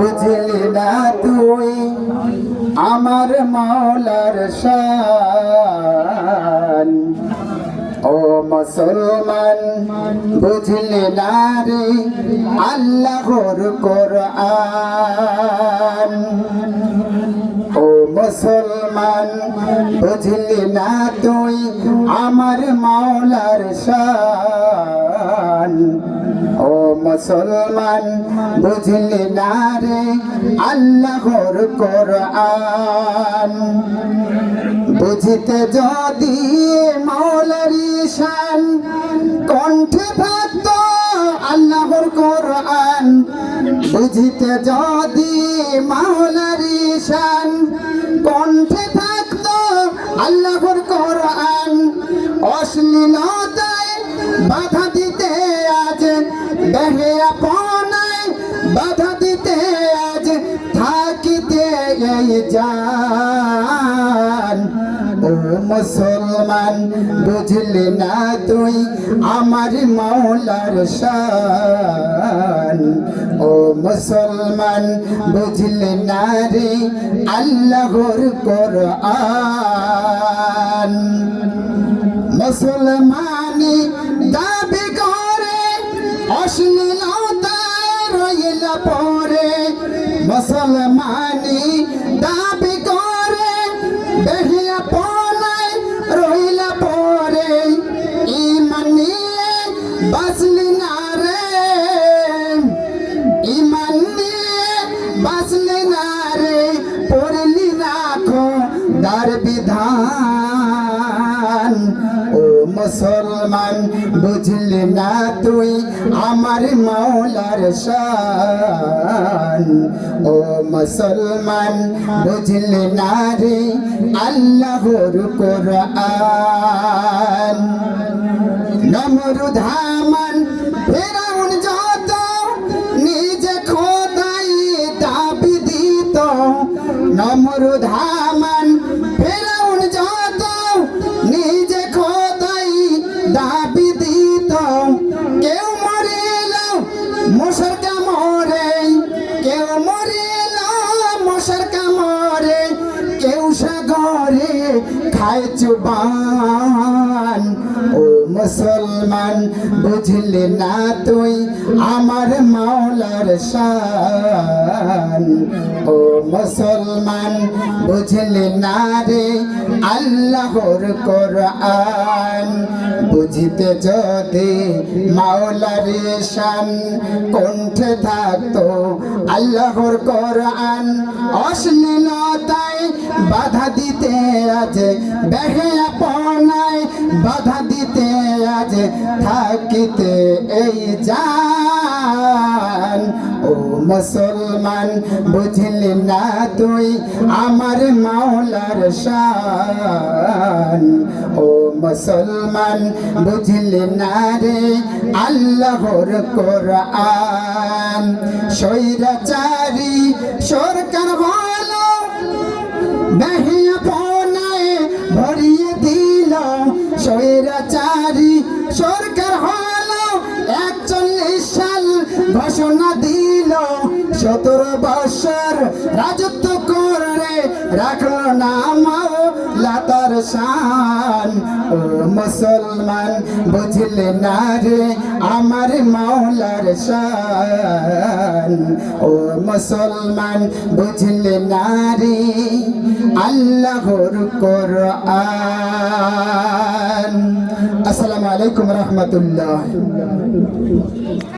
বুঝলি না তুই? আমার মাওলার শান। ও মুসলমান, বুঝলি না রে? আল্লাহর কোরআন। ও মুসলমান, বুঝলি না তুই? আমার মাওলার শান। ও মুসলমান, বুঝলি না রে? আল্লাহর কোরআন। বুঝিতে যদি মৌলারি শান কণ্ঠে থাকত আল্লাহর কোরআন। বুঝিতে যদি মাওলারি শান কণ্ঠে থাকত আল্লাহর কোরআন। অশ্লীলতায় দেহে আপনায় বাধা দিতে আজ থাকিতে জান ও মুসলমান, বুঝলে না তুই আমার মাওলার শান? ও মুসলমান, বুঝলি না রে আল্লাহর কোরআন? মুসলমানি দাবি করে অশ্লীলতায় রইল পরে। মুসলমানি দাবি দার বিধান। ও মুসলমান, বুঝলি না তুই আমার মাওলার শান? ও মুসলমান, বুঝলি না রে আল্লাহর কোরআন? নমরুদ দাবি দিত, কেউ মরিল মশার কামড়ে কেউ মরিল মশার কামড়ে কেউ সাগরে খায় চুবান। ও মুসলমান, বুঝলি না তুই আমার মাওলার শান। ও মুসলমান বুঝলি না রে আল্লাহর কোরআন? বুঝিতে যদি মাওলার শান কণ্ঠে থাকতো আল্লাহর কোরআন অশ্লীলতায় বাধা দিতে আজ, বেহে আপনায় বাধা দিতে আজ, থাকিতে এই ও মুসলমান বুঝলি না তুই আমার মাওলার শান? ও মুসলমান বুঝলি না রে আল্লাহর কোরআন? স্বৈরাচারী সরকার হলো বেহিয়া পনায় ভরিয়ে দিল। স্বৈরাচারী সরকার সতেরো বছর রাজত্ব করে রাখল না লাতার শান। ও মুসলমান, বুঝলে না রে আমার মাওলার শান? ও মুসলমান, বুঝলে না রে আল্লাহর কোরআন। আসসালামু আলাইকুম রহমতুল্লাহ।